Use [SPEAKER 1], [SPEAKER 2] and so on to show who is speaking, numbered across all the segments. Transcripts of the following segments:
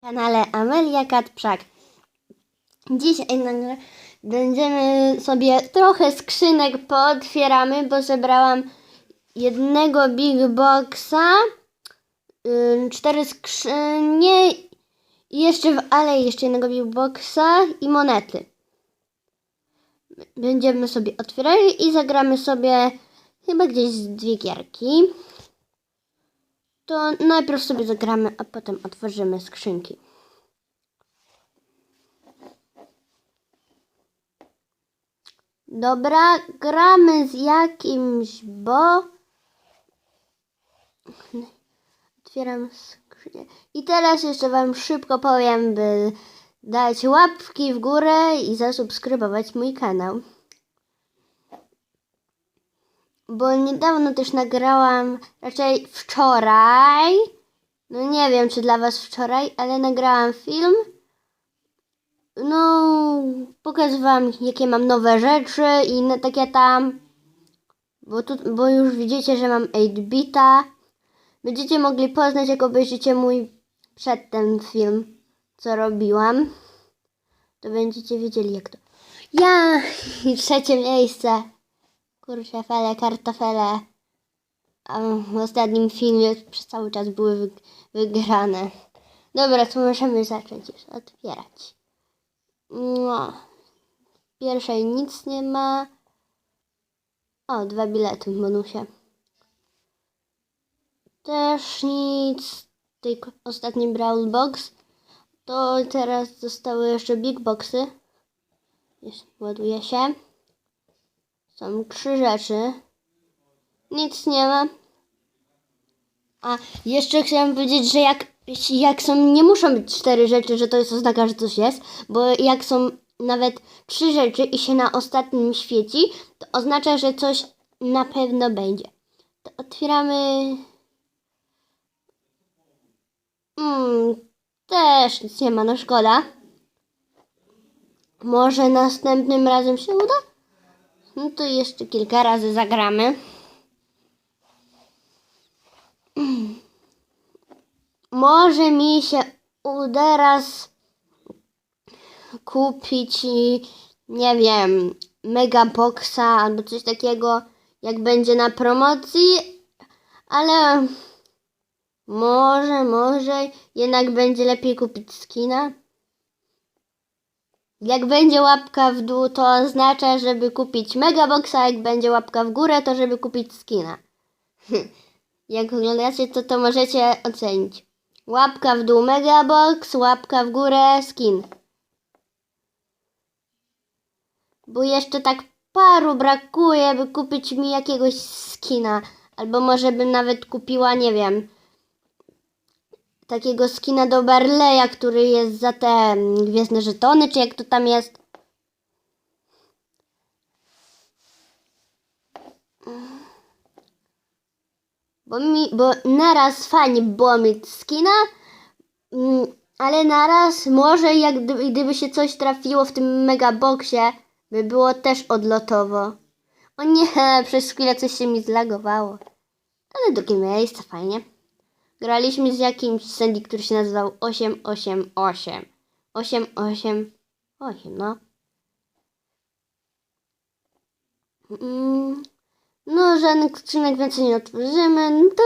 [SPEAKER 1] kanale Amelia Katprzak. Dzisiaj nagle będziemy sobie trochę skrzynek pootwieramy, bo zebrałam jednego Big Boxa, ym, cztery skrzynie i jeszcze w alei jeszcze jednego Big Boxa i monety. Będziemy sobie otwierali i zagramy sobie chyba gdzieś z dwie gierki. To najpierw sobie zagramy, a potem otworzymy skrzynki. Dobra, gramy z jakimś, bo... Otwieram skrzynię. I teraz jeszcze Wam szybko powiem, by dać łapki w górę i zasubskrybować mój kanał. Bo niedawno też nagrałam, raczej wczoraj, no nie wiem czy dla Was wczoraj, ale nagrałam film. No, pokazywałam jakie mam nowe rzeczy i inne takie tam. Bo, tu, bo już widzicie, że mam 8-bita. Będziecie mogli poznać, jak obejrzycie mój przedtem film, co robiłam. To będziecie wiedzieli, jak to. Ja! I trzecie miejsce. Kurczę, fele, kartofele. A w ostatnim filmie przez cały czas były wyg- wygrane. Dobra, to możemy zacząć już otwierać. No. Pierwszej nic nie ma. O, dwa bilety w bonusie. Też nic. K- ostatni Brawl Box. To teraz zostały jeszcze Big Boxy. Jest, ładuje się. Są trzy rzeczy. Nic nie ma. A jeszcze chciałam powiedzieć, że jak, jak są, nie muszą być cztery rzeczy, że to jest oznaka, że coś jest, bo jak są nawet trzy rzeczy i się na ostatnim świeci, to oznacza, że coś na pewno będzie. To otwieramy. Mm, też nic nie ma, no szkoda. Może następnym razem się uda? No to jeszcze kilka razy zagramy. Może mi się uda raz kupić, nie wiem, Megaboxa albo coś takiego, jak będzie na promocji, ale może, może jednak będzie lepiej kupić skina. Jak będzie łapka w dół, to oznacza, żeby kupić Megaboxa, jak będzie łapka w górę, to żeby kupić skina. jak oglądacie, to to możecie ocenić. Łapka w dół Megabox, łapka w górę skin. Bo jeszcze tak paru brakuje, by kupić mi jakiegoś skina. Albo może bym nawet kupiła, nie wiem, takiego skina do Barleya, który jest za te mm, gwiezdne żetony, czy jak to tam jest. Bo mi, bo naraz fajnie było mieć skina, mm, ale naraz może jak gdyby, gdyby się coś trafiło w tym megaboxie, by było też odlotowo. O nie, przez chwilę coś się mi zlagowało. Ale drugie miejsce, fajnie. Graliśmy z jakimś Sandy, który się nazywał 888. 888, no. Mm, no, żadnych skrzynek więcej nie otworzymy, no to...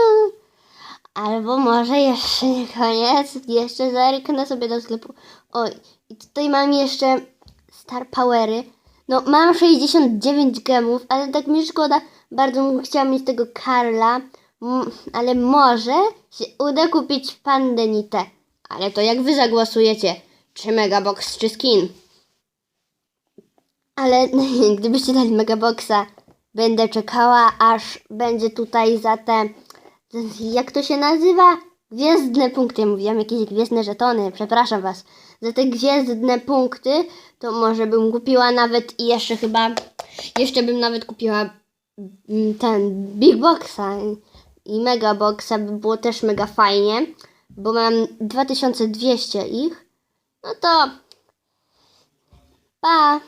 [SPEAKER 1] Albo może jeszcze nie koniec, jeszcze zerknę sobie do sklepu. Oj, i tutaj mam jeszcze Star Powery. No, mam 69 gemów, ale tak mi szkoda, bardzo bym chciała mieć tego Karla, ale może się uda kupić Pandenitę. Ale to jak wy zagłosujecie, czy Megabox, czy skin. Ale gdybyście dali Megaboxa, będę czekała, aż będzie tutaj za te, jak to się nazywa? Gwiezdne punkty, mówiłam jakieś gwiezdne żetony, przepraszam was. Za te gwiezdne punkty, to może bym kupiła nawet i jeszcze chyba, jeszcze bym nawet kupiła mm, ten Big Boxa i Mega Boxa by było też mega fajnie, bo mam 2200 ich. No to pa!